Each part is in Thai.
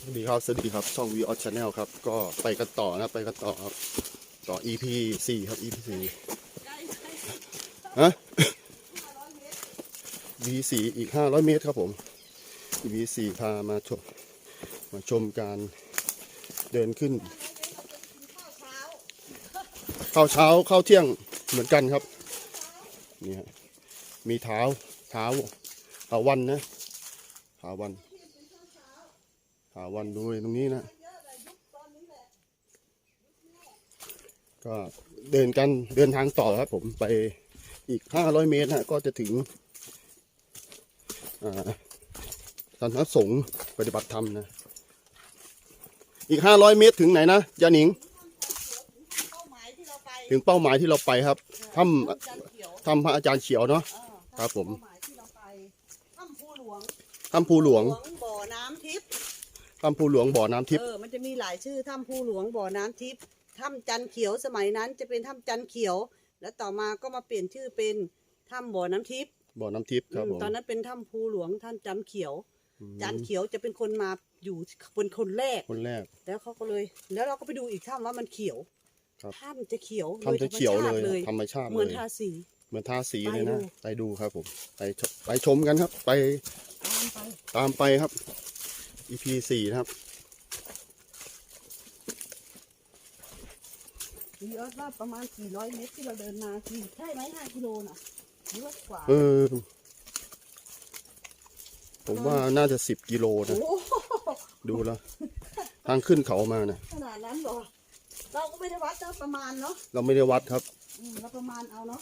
สวัสดีครับ สวัสดีครับ ช่องวีออชาแนลครับ ก็ไปกันต่อนะ ไปกันต่อครับ ต่อ EP สี่ครับ EP สี่ฮะ V สี่อีกห้าร้อยเมตรครับผม V สี่พามาชม มาชมการเดินขึ้น เข้าเช้าเข้าเที่ยงเหมือนกันครับ นี่ฮะ มีเท้า เท้าเท้าวันนะเท้าวัน หาวันด้วยตรงนี้นะ ก็เดินกันเดินทางต่อครับผมไปอีกห้าร้อยเมตรนะก็จะถึงอ่าสำนักสงฆ์ปฏิบัติธรรมนะ อีกห้าร้อยเมตรถึงไหนนะยาหนิงเป้าหมายที่เราไปถึงเป้าหมายที่เราไปครับถ้จันเขียวำถ้ำพระอาจารย์เขียวเนาะเออครับผมเป้าหมายที่เราไปถ้ำภูหลวงถ้ำภูหลวงบ่อน้ำทิพย์ ถ้ำภูหลวงบ่อน้ำทิพย์ เออมันจะมีหลายชื่อถ้ำภูหลวงบ่อน้ำทิพย์ถ้ำจันเขียวสมัยนั้นจะเป็นถ้ำจันเขียว แล้วต่อมาก็มาเปลี่ยนชื่อเป็นถ้ำบ่อน้ำทิพย์บ่อน้ำทิพย์ครับอืผมมตอนนั้นเป็นถ้ำภูหลวงท่านจันเขียว อืมจันเขียวจะเป็นคนมาอยู่เป็นคนแรก คนแรก แล้วเขาก็เลย แล้วเราก็ไปดูอีกถ้ำว่ามันเขียวครับ ถ้ำจะเขียวทำจะเขียวเลยโดธรรมชาติธรรมชาติเหมือนเลยทาสี เหมือนทาสีไปเลยนะดูไปดูครับผม ไปชมไปชมกันครับ ไปตามไป ตามไปครับ EP สี่นะครับมีเอิร์ธว่าประมาณกี่ร้อยเมตรที่เราเดินมากี่ใช่ไหมห้ากิโลน่ะหรือว่ากว่า เออผมว่าน่าจะสิบกิโลนะ โอ้โหดูแล้ว ทางขึ้นเขามานะขนาดนั้นเหรอ เราก็ไม่ได้วัดนะประมาณเนาะเราไม่ได้วัดครับอืมเราประมาณเอาเนาะ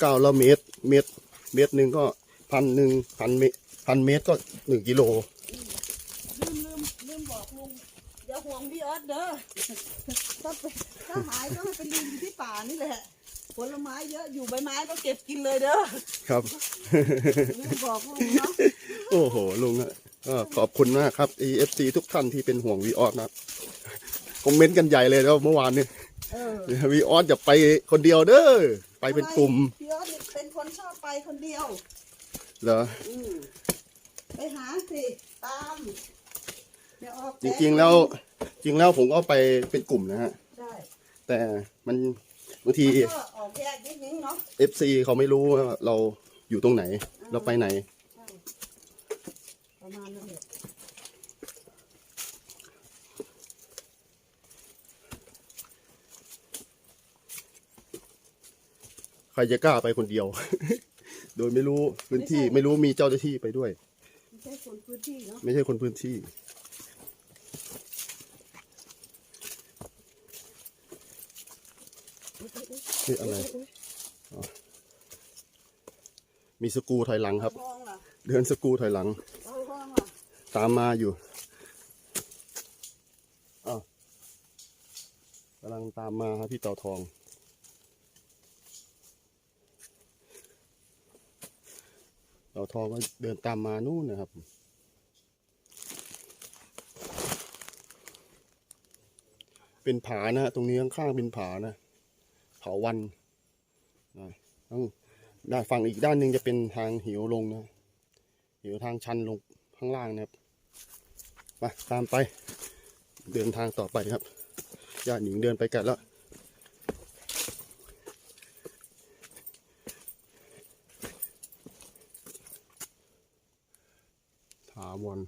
เก้าละเมตร เมตร เมตรหนึ่งก็ พันหนึ่งพันเมตรพันเมตรก็หนึ่งกิโลลืมลืมลืมบอกลุงอย่าห่วงพี่เอิร์ธเด้อถ้าเป็นถ้าหายก็ให้เป็นลิงอยู่ที่ป่านี่แหละ ผลไม้เยอะอยู่ใบไม้ก็เก็บกินเลยเด้อครับ ลืมบอกลุงเนาะโอ้โหลุงอะก็ขอบคุณมากครับ EFC ทุกท่านที่เป็นห่วงวีออสนะครับคอมเมนต์กันใหญ่เลยแล้วเมื่อวานเนี่ยเออวีออสอย่าไปคนเดียวเด้อไปเป็นกลุ่มพี่เอิร์ธนี่เป็นคนชอบไปคนเดียว เหรอ อืมไปหาสิตามเดี๋ยวออกจริงๆแล้วจริงแล้วผมก็ไปเป็นกลุ่มนะฮะ ใช่แต่มันบางทีก็ออกแยกนิดนึงเนาะ FC เขาไม่รู้ว่าเราอยู่ตรงไหน เราไปไหน ใช่ประมาณนั้นแหละใครจะกล้าไปคนเดียว โดยไม่รู้พื้นที่ไม่รู้มีเจ้าหน้าที่ไปด้วย ไม่ใช่คนพื้นที่เนาะไม่ใช่คนพื้นที่ นี่อะไรมีสกรูถอยหลังครับ ห้องล่ะเดินสกรูถอยหลัง เอาห้องล่ะตามมาอยู่อ้าวกำลังตามมาครับพี่เต่าทอง ต่าทอก็เดินตามมานู่นนะครับเป็นผานะฮะตรงนี้ข้างๆเป็นผานะเผาวันนะต้องด้านฝั่งอีกด้านหนึ่งจะเป็นทางหิวลงนะหิวทางชันลงข้างล่างนะครับมาตามไป เดินทางต่อไปครับญาติหญิงเดินไปกันแล้วาวร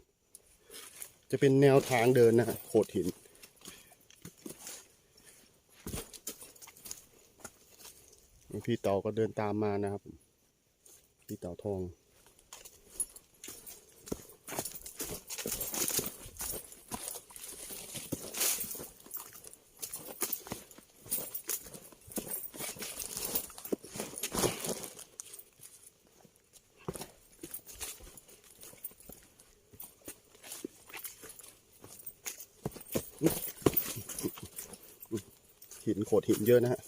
จะเป็นแนวทางเดินนะฮะโขดหิน พี่เต่าก็เดินตามมานะครับ พี่เต่าทอง หินโขดหินเยอะนะฮะ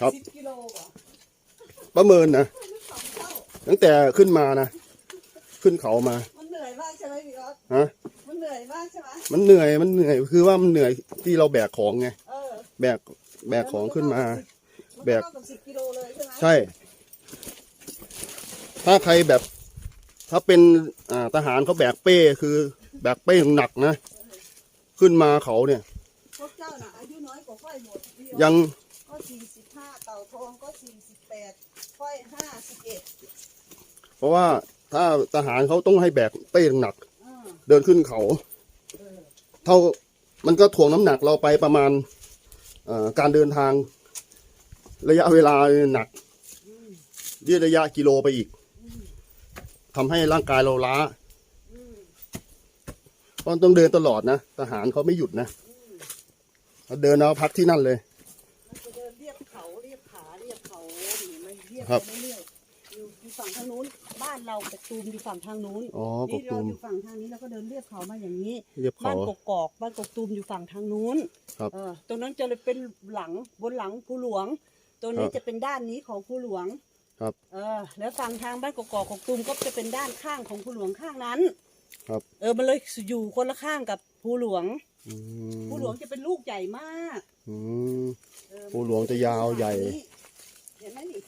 ครับสิบกิโลเหรอประเมินนะสองเท่าตั้งแต่ขึ้นมานะ ขึ้นเขามา มันเหนื่อยมากใช่ไหมพี่เอิร์ธฮะ มันเหนื่อยมากใช่ไหมมันเหนื่อยมันเหนื่อยคือว่ามันเหนื่อยที่เราแบกของไง เออแบกแบกของขึ้นมา มันแบก เท่ากับสิบกิโลเลยใช่ไหมใช่ ถ้าใครแบบ ถ้าเป็นอ่าทหารเขาแบกเป้คือ แบกเป้หนักนะ ขึ้นมาเขาเนี่ย พวกเจ้าน่ะอายุน้อยกว่าค่อยหมดพี่ยังก็สี่สิบห้าเต่าทองก็สี่สิบแปดค่อยห้าสิบเอ็ดเพราะว่าถ้าทหารเขาต้องให้แบกเป้หนักอ่าเดินขึ้นเขาเออเท่ามันก็ถ่วงน้ำหนักเราไปประมาณเอ่อการเดินทาง ระยะเวลาหนักอืมยืดระยะกิโลไปอีกอืมทำให้ร่างกายเราล้าอืมเพราะต้องเดินตลอดนะทหารเขาไม่หยุดนะอืม เขาเดินเอาพักที่นั่นเลย มันจะเดินเรียบเขาเรียบผาเรียบเขาหนีไม่เรียบครับไปเรื่อยๆอยู่อยู่ฝั่งทางนู้น บ้านเรากระตูมอยู่ฝั่งทางนู้นอ๋อกกนี่ตูเรามอยู่ฝั่งทางนี้แล้วก็เดินเรียบเขามาอย่างนี้ เรียบบ้าเขา นกกอกบ้านกกตูมอยู่ฝั่งทางนู้นครับ เออตรงนั้นจะเลยเป็นหลังบนหลังภูหลวงตรงนี้ครับจะเป็นด้านนี้ของภูหลวง ครับ เออ แล้วฝั่งทางบ้านกกอกกกตูมก็จะเป็นด้านข้างของภูหลวงข้างนั้น ครับ เออมันเลยอยู่คนละข้างกับภูหลวงอืมภูหลวงจะเป็นลูกใหญ่มากอืม เออภูหลวงจะยาวใหญ่ เห็นไหมนี่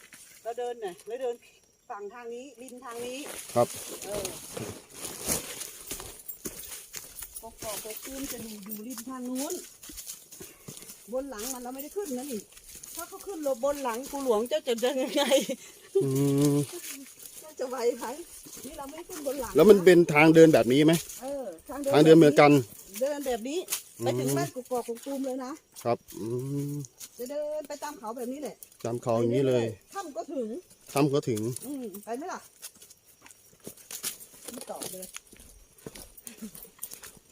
เราเดินน่ะเราเดินฝั่งทางนี้ริมทางนี้ครับ เออกกอกกกตูมจะอยู่อยู่ริมทางนู้น บนหลังมันเราไม่ได้ขึ้นนะนี่ถ้าเขาขึ้นรถบนหลังกูหลวงเจ้าจะเดินยังไง อืมเจ้าจะไหวไหมนี่เราไม่ได้ขึ้นบนหลังแล้วมันเป็นทางเดินแบบนี้ไหมเออทางเดินเหมือนกัน เดินแบบนี้ไปถึงอืมบ้านกกอกกกตูมเลยนะครับอืมจะเดินไปตามเขาแบบนี้แหละตามเขาอย่างนี้เลยถ้ำก็ถึงทำก็ถึง อืมไปไหมล่ะไม่ตอบเลย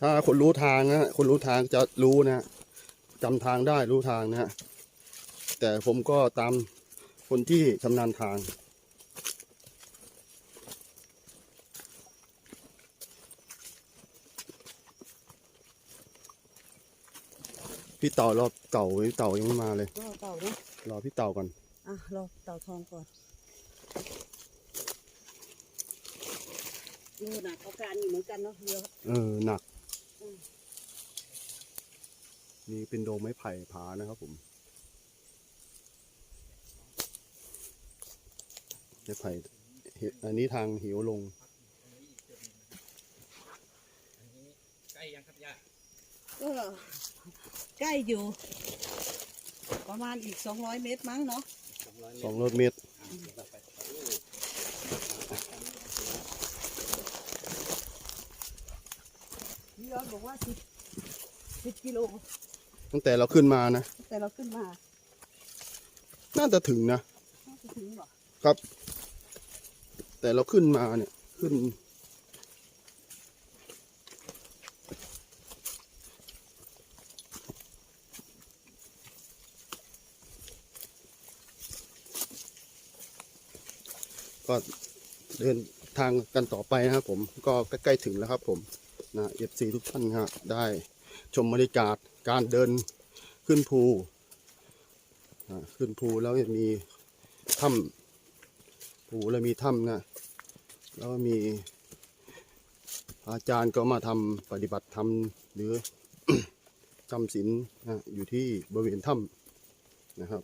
ถ้าคนรู้ทางนะคนรู้ทางจะรู้นะจำทางได้รู้ทางนะฮะแต่ผมก็ตามคนที่ชำนาญทาง พี่เต่ารอบเต่าพี่เต่ายังไม่มาเลย รอเต่าเนาะรอพี่เต่าก่อน อะรอเต่าทองก่อนดูหนักเอาการอยู่เหมือนกันเนาะเรือเออหนักอืมนี่เป็นโดมไม้ไผ่ผานะครับผมไม้ไผ่เห็นอันนี้ทางหิวลงใก ล้ยังครับย่าก็ใกล้อยู่ ประมาณอีกสองร้อยเมตรมั้งเนาะสองร้อยสองร้อยเมตรพี่ยอดบอกว่าสิบสิบกิโลตั้งแต่เราขึ้นมานะ แต่เราขึ้นมา น่าจะถึงนะ น่าจะถึงเหรอ ครับ แต่เราขึ้นมาเนี่ย ขึ้น ก็เดินทางกันต่อไปนะครับผมก็ใกล้ๆถึงแล้วครับผมนะเอฟซีทุกท่านครับได้ชมบรรยากาศการเดินขึ้นภูขึ้นภูแล้วมีถ้ำภูแล้วมีถ้ำนะแล้วมีอาจารย์ก็มาทำปฏิบัติธรรมหรือจำศีลนะอยู่ที่บริเวณถ้ำนะครับ